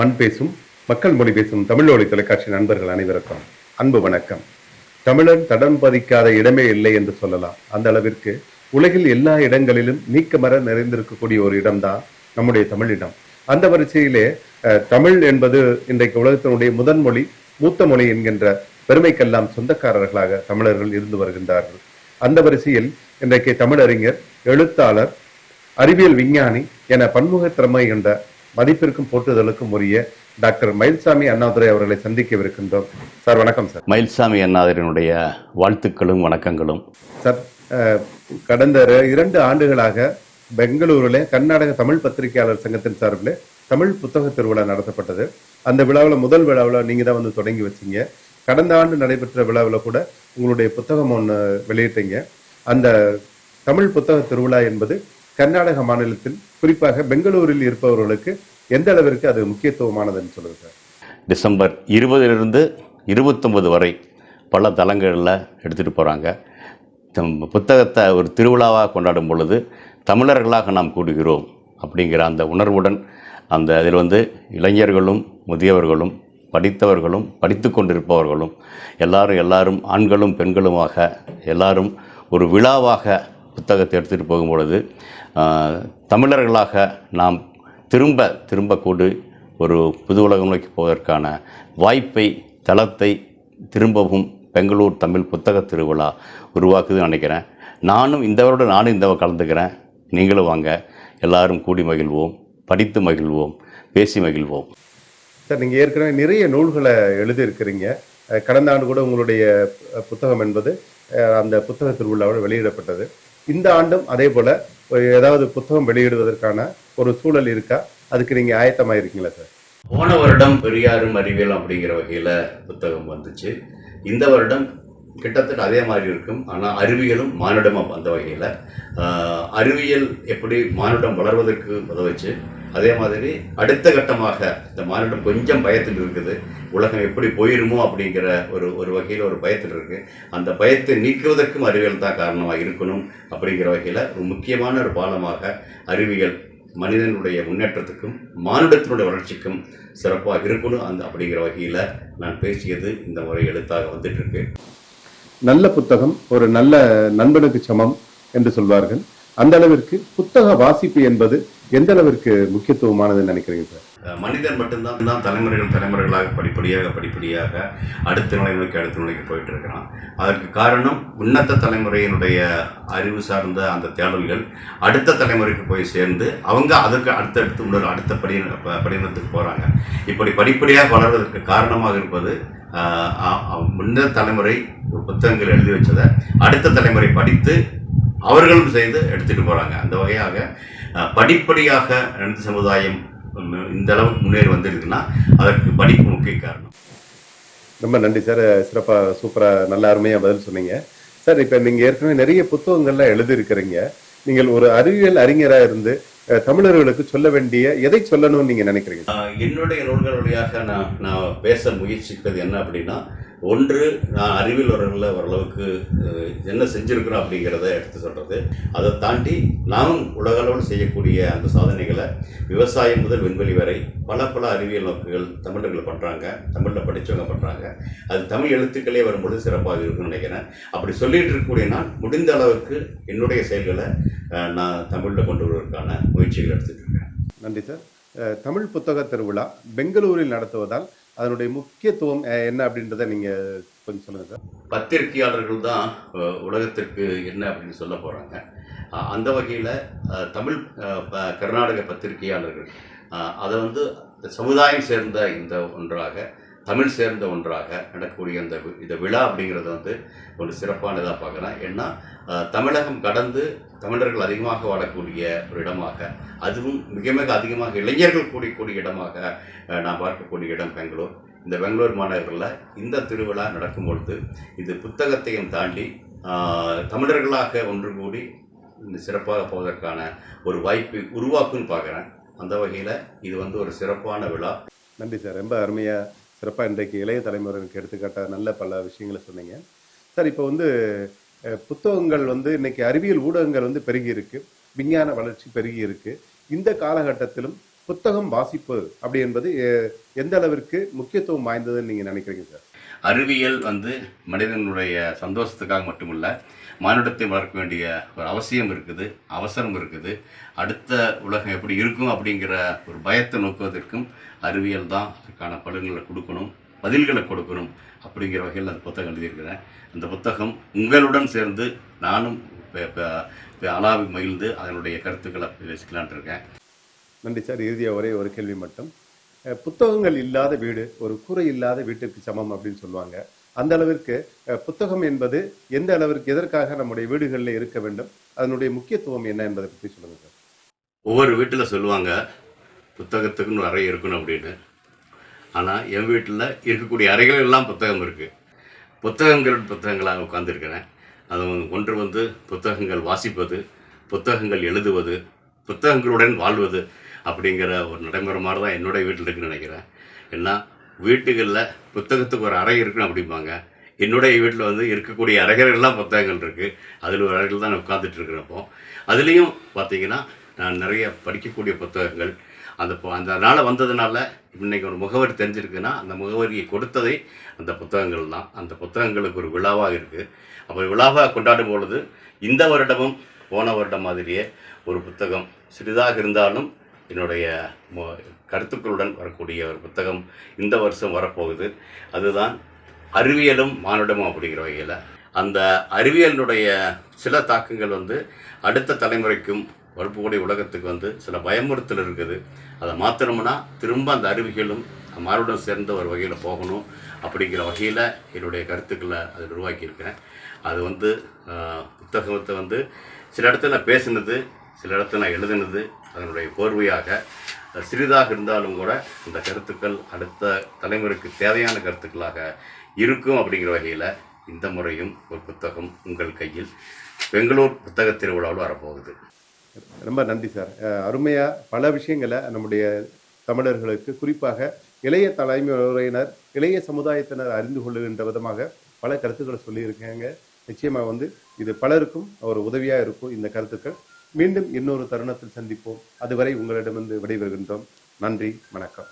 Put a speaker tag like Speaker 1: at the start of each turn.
Speaker 1: மண் பேசும் மக்கள் மொழி பேசும் தமிழொலி தொலைக்காட்சி நண்பர்கள் அனைவருக்கும் அன்பு வணக்கம். தமிழன் தடம் பதிக்காத இடமே இல்லை என்று சொல்லலாம். அந்த அளவிற்கு உலகில் எல்லா இடங்களிலும் நீக்கமர நிறைந்திருக்கக்கூடிய ஒரு இடம்தான் நம்முடைய தமிழிடம் அந்த வரிசையிலே தமிழ் என்பது இன்றைக்கு உலகத்தினுடைய முதன் மொழி மூத்த மொழி என்கின்ற பெருமைக்கெல்லாம் சொந்தக்காரர்களாக தமிழர்கள் இருந்து வருகின்றார்கள். அந்த வரிசையில் இன்றைக்கு தமிழறிஞர் எழுத்தாளர் அறிவியல் விஞ்ஞானி என பன்முக திறமை என்ற மதிப்பிற்கும் போற்றுதலுக்கும் உரிய டாக்டர் மயில்சாமி அண்ணாதுரை அவர்களை சந்திக்கவிருக்கின்றோம். சார் வணக்கம் சார்.
Speaker 2: மயில்சாமி அண்ணாதரனுடைய வாழ்த்துக்களும் வணக்கங்களும்.
Speaker 1: சார் கடந்த இரண்டு ஆண்டுகளாக பெங்களூரில் கர்நாடக தமிழ் பத்திரிகையாளர் சங்கத்தின் சார்பில் தமிழ் புத்தக திருவிழா நடத்தப்பட்டது. அந்த விழாவில் முதல் விழாவில் நீங்க தான் வந்து தொடங்கி வச்சீங்க. கடந்த ஆண்டு நடைபெற்ற விழாவில் கூட உங்களுடைய புத்தகம் ஒன்று வெளியிட்டீங்க. அந்த தமிழ் புத்தக திருவிழா என்பது கர்நாடக மாநிலத்தில் குறிப்பாக பெங்களூரில் இருப்பவர்களுக்கு எந்த அளவிற்கு அது முக்கியத்துவமானதுன்னு சொல்லுங்க சார்.
Speaker 2: டிசம்பர் இருபதிலிருந்து இருபத்தொன்பது வரை பல தலங்களில் எடுத்துகிட்டு போகிறாங்க புத்தகத்தை ஒரு திருவிழாவாக கொண்டாடும் பொழுது தமிழர்களாக நாம் கூடுகிறோம் அப்படிங்கிற அந்த உணர்வுடன் அந்த அதில் வந்து இளைஞர்களும் முதியவர்களும் படித்தவர்களும் படித்து கொண்டிருப்பவர்களும் எல்லாரும் எல்லாரும் ஆண்களும் பெண்களுமாக எல்லாரும் ஒரு விழாவாக புத்தகத்தை எடுத்துகிட்டு போகும் பொழுது தமிழர்களாக நாம் திரும்ப திரும்ப கூடு ஒரு புது உலகம் நோக்கி போவதற்கான வாய்ப்பை தளத்தை திரும்பவும் பெங்களூர் தமிழ் புத்தக திருவிழா உருவாக்குதுன்னு நினைக்கிறேன். நானும் இந்த வருடம் நானும் இந்த கலந்துக்கிறேன். நீங்களும் வாங்க. எல்லாரும் கூடி மகிழ்வோம். படித்து மகிழ்வோம். பேசி மகிழ்வோம்.
Speaker 1: சார் நீங்கள் ஏற்கனவே நிறைய நூல்களை எழுதியிருக்கிறீங்க. கடந்த ஆண்டு கூட உங்களுடைய புத்தகம் என்பது அந்த புத்தக திருவிழாவில் வெளியிடப்பட்டது. இந்த ஆண்டும் அதே போல ஒரு ஏதாவது புத்தகம் வெளியிடுவதற்கான ஒரு சூழல் இருக்கா? அதுக்கு நீங்க ஆயத்தமா இருக்கீங்களா சார்?
Speaker 2: போன வருடம் பெரியாரும் அறிவியல் அப்படிங்கிற வகையில் புத்தகம் வந்துச்சு. இந்த வருடம் கிட்டத்தட்ட அதே மாதிரி இருக்கும். ஆனால் அறிவியலும் மானுடமும் அந்த வகையில். அறிவியல் எப்படி மானுடம் வளர்வதற்கு உதவுச்சு? அதே மாதிரி அடுத்த கட்டமாக இந்த மாநிலம் கொஞ்சம் பயத்தில் இருக்குது. உலகம் எப்படி போயிருமோ அப்படிங்கிற ஒரு ஒரு வகையில் ஒரு பயத்தில் இருக்குது அந்த பயத்தை நீக்குவதற்கும் அறிவியல் தான் காரணமாக இருக்கணும் அப்படிங்கிற வகையில் ஒரு முக்கியமான ஒரு பாலமாக அறிவியல் மனிதனுடைய முன்னேற்றத்துக்கும் மானுடத்தினுடைய வளர்ச்சிக்கும் சிறப்பாக இருக்கணும் அந்த அப்படிங்கிற வகையில் நான் பேசியது இந்த முறை எழுத்தாக வந்துட்டு இருக்கு.
Speaker 1: நல்ல புத்தகம் ஒரு நல்ல நண்பனுக்கு சமம் என்று சொல்வார்கள். அந்த அளவிற்கு புத்தக வாசிப்பு என்பது எந்த அளவிற்கு முக்கியத்துவமானதுன்னு நினைக்கிறீங்க சார்?
Speaker 2: மனிதன் மட்டும்தான் தான் தலைமுறைகள் தலைமுறைகளாக படிப்படியாக படிப்படியாக அடுத்த நிலைமைக்கு அடுத்த நிலைக்கு போயிட்டு இருக்கிறான். அதற்கு காரணம் உன்னத தலைமுறையினுடைய அறிவு சார்ந்த அந்த தேடல்கள் அடுத்த தலைமுறைக்கு போய் சேர்ந்து அவங்க அதற்கு அடுத்தடுத்து உள்ள அடுத்த படி ப- படினத்துக்கு போகிறாங்க இப்படி படிப்படியாக வளர்வதற்கு காரணமாக இருப்பது முன்ன தலைமுறை புத்தகங்கள் எழுதி வச்சதை அடுத்த தலைமுறை படித்து அவர்களும் செய்து எடுத்துட்டு போகிறாங்க அந்த வகையாக படிப்படியாக மனித சமுதாயம் இந்த அளவுக்கு முன்னேறி வந்திருக்குன்னா அதற்கு படிப்பு முக்கிய காரணம்.
Speaker 1: ரொம்ப நன்றி சார். சிறப்பா சூப்பரா நல்ல அருமையா பதில் சொன்னீங்க. சார் இப்ப நீங்க ஏற்கனவே நிறைய புத்தகங்கள்லாம் எழுதியிருக்கிறீங்க. நீங்கள் ஒரு அறிவியல் அறிஞரா இருந்து தமிழர்களுக்கு சொல்ல வேண்டிய எதை சொல்லணும்னு நீங்க நினைக்கிறீங்க?
Speaker 2: என்னுடைய நூல்கள் வழியாக நான் நான் பேச முயற்சிப்பது என்ன அப்படின்னா ஒன்று நான் அறிவியல் வரல ஓரளவுக்கு என்ன செஞ்சுருக்கிறோம் அப்படிங்கிறத எடுத்து சொல்கிறது அதை தாண்டி நாம் உலகளவில் செய்யக்கூடிய அந்த சாதனைகளை விவசாயம் முதல் விண்வெளி வரை பல பல அறிவியல் நோக்குகள் தமிழர்கள் பண்ணுறாங்க தமிழில் படித்தவங்க பண்ணுறாங்க அது தமிழ் எழுத்துக்களே வரும்பொழுது சிறப்பாக இருக்கும்னு நினைக்கிறேன். அப்படி சொல்லிகிட்டு இருக்கக்கூடிய நான் முடிந்த அளவுக்கு என்னுடைய செயல்களை நான் தமிழில் கொண்டு வருவதற்கான முயற்சிகள் எடுத்துகிட்டு இருக்கேன்.
Speaker 1: நன்றி சார். தமிழ் புத்தக திருவிழா பெங்களூரில் நடத்துவதால் அதனுடைய முக்கியத்துவம் என்ன அப்படின்றத நீங்க கொஞ்சம் சொல்லுங்க சார்.
Speaker 2: பத்திரிகையாளர்கள் தான் உலகத்திற்கு என்ன அப்படின்னு சொல்ல போகிறாங்க அந்த வகையில் தமிழ் ப- கர்நாடக பத்திரிகையாளர்கள் அதை வந்து சமுதாயம் சேர்ந்த இந்த ஒன்றாக தமிழ் சேர்ந்த ஒன்றாக நடக்கக்கூடிய இந்த இந்த விழா அப்படிங்கிறது வந்து ஒரு சிறப்பானதாக பார்க்குறேன் ஏன்னா தமிழகம் கடந்து தமிழர்கள் அதிகமாக வாழக்கூடிய ஒரு இடமாக அதுவும் மிக மிக அதிகமாக இளைஞர்கள் கூடியக்கூடிய இடமாக நான் பார்க்கக்கூடிய இடம் பெங்களூர். இந்த பெங்களூர் மாநகரில் இந்த திருவிழா நடக்கும் பொழுது இது புத்தகத்தையும் தாண்டி தமிழர்களாக ஒன்று கூடி சிறப்பாக போவதற்கான ஒரு வாய்ப்பை உருவாக்குன்னு பார்க்குறேன். அந்த வகையில் இது வந்து ஒரு சிறப்பான விழா.
Speaker 1: நன்றி சார். ரொம்ப அருமையாக சிறப்பாக இன்றைக்கு இளைய தலைமுறைக்கு எடுத்துக்காட்ட நல்ல பல விஷயங்களை சொன்னீங்க. சார் இப்போ வந்து புத்தகங்கள் வந்து இன்னைக்கு அறிவியல் ஊடகங்கள் வந்து பெருகி இருக்கு. விஞ்ஞான வளர்ச்சி பெருகி இருக்கு. இந்த காலகட்டத்திலும் புத்தகம் வாசிப்பு அப்படி என்பது எந்த அளவிற்கு முக்கியத்துவம் வாய்ந்ததுன்னு நீங்க நினைக்கிறீங்க சார்?
Speaker 2: அறிவியல் வந்து மனிதனுடைய சந்தோஷத்துக்காக மட்டுமில்லை மானுடத்தை வளர்க்க வேண்டிய ஒரு அவசியம் இருக்குது அவசரம் இருக்குது. அடுத்த உலகம் எப்படி இருக்கும் அப்படிங்கிற ஒரு பயத்தை நோக்குவதற்கும் அறிவியல் தான் அதுக்கான பலன்களை கொடுக்கணும் பதில்களை கொடுக்கணும் அப்படிங்கிற வகையில் அந்த புத்தகம் எழுதியிருக்கிறேன். அந்த புத்தகம் உங்களுடன் சேர்ந்து நானும் அலாவி மகிழ்ந்து அதனுடைய கருத்துக்களை பேசிக்கலான்ட்டு இருக்கேன்.
Speaker 1: நன்றி சார். இறுதியா ஒரே ஒரு கேள்வி மட்டும். புத்தகங்கள் இல்லாத வீடு ஒரு கூரை இல்லாத வீட்டிற்கு சமம் அப்படின்னு சொல்லுவாங்க. அந்த அளவிற்கு புத்தகம் என்பது எந்த அளவிற்கு எதற்காக நம்முடைய வீடுகளில் இருக்க வேண்டும் அதனுடைய முக்கியத்துவம் என்ன என்பதை பற்றி சொல்லுங்க சார்.
Speaker 2: ஒவ்வொரு வீட்டில் சொல்லுவாங்க புத்தகத்துக்குன்னு அறை இருக்கணும் அப்படின்னு. ஆனால் என் வீட்டில் இருக்கக்கூடிய அறைகள் எல்லாம் புத்தகம் இருக்குது புத்தகங்கள் புத்தகங்களாக உட்காந்துருக்கிறேன் அது கொண்டு ஒன்று வந்து புத்தகங்கள் வாசிப்பது புத்தகங்கள் எழுதுவது புத்தகங்களுடன் வாழ்வது அப்படிங்கிற ஒரு நடைமுறை மாதிரி தான் என்னுடைய வீட்டில் இருக்குன்னு நினைக்கிறேன். ஏன்னா வீட்டுகளில் புத்தகத்துக்கு ஒரு அறை இருக்கணும் அப்படிம்பாங்க. என்னுடைய வீட்டில் வந்து இருக்கக்கூடிய அறைகள் புத்தகங்கள் இருக்குது அதில் ஒரு அறைகள் தான் நான் உட்காந்துட்டு இருக்கிறப்போ அதுலேயும் பார்த்தீங்கன்னா நான் நிறைய படிக்கக்கூடிய புத்தகங்கள். அந்த அந்த நாள் வந்ததுனால இன்றைக்கி ஒரு முகவரி தெரிஞ்சிருக்குன்னா அந்த முகவரியை கொடுத்ததை அந்த புத்தகங்கள் தான். அந்த புத்தகங்களுக்கு ஒரு விழாவாக இருக்குது அப்போ விழாவாக கொண்டாடும் பொழுது இந்த வருடமும் போன வருடம் மாதிரியே ஒரு புத்தகம் சிறிதாக இருந்தாலும் என்னுடைய கருத்துக்களுடன் வரக்கூடிய ஒரு புத்தகம் இந்த வருஷம் வரப்போகுது. அதுதான் அறிவியலும் மானுடமும் அப்படிங்கிற வகையில். அந்த அறிவியலினுடைய சில தாக்கங்கள் வந்து அடுத்த தலைமுறைக்கும் வரக்கூடிய உலகத்துக்கு வந்து சில பயமுறுத்தல் இருக்குது. அதை மாற்றணும்னா திரும்ப அந்த அறிவியலும் மானுடம் சேர்ந்த ஒரு வகையில் போகணும் அப்படிங்கிற வகையில் என்னுடைய கருத்துக்களை அதில் உருவாக்கியிருக்கிறேன். அது வந்து புத்தகத்தை வந்து சில இடத்துல நான் பேசினது சில இடத்துல நான் எழுதினது அதனுடைய கோர்வையாக சிறிதாக இருந்தாலும் கூட இந்த கருத்துக்கள் அடுத்த தலைமுறைக்கு தேவையான கருத்துக்களாக இருக்கும் அப்படிங்கிற வகையில் இந்த முறையும் ஒரு புத்தகம் உங்கள் கையில். பெங்களூர் புத்தக திருவிழாவில் வரப்போகுது.
Speaker 1: ரொம்ப நன்றி சார். அருமையாக பல விஷயங்களை நம்முடைய தமிழர்களுக்கு குறிப்பாக இளைய தலைமுறையினர் இளைய சமுதாயத்தினர் அறிந்து கொள்ளுகின்ற விதமாக பல கருத்துக்களை சொல்லியிருக்காங்க. நிச்சயமாக வந்து இது பலருக்கும் ஒரு உதவியாக இருக்கும் இந்த கருத்துக்கள். மீண்டும் இன்னொரு தருணத்தில் சந்திப்போம். அதுவரை உங்களிடமிருந்து விடைபெறுகின்றோம். நன்றி வணக்கம்.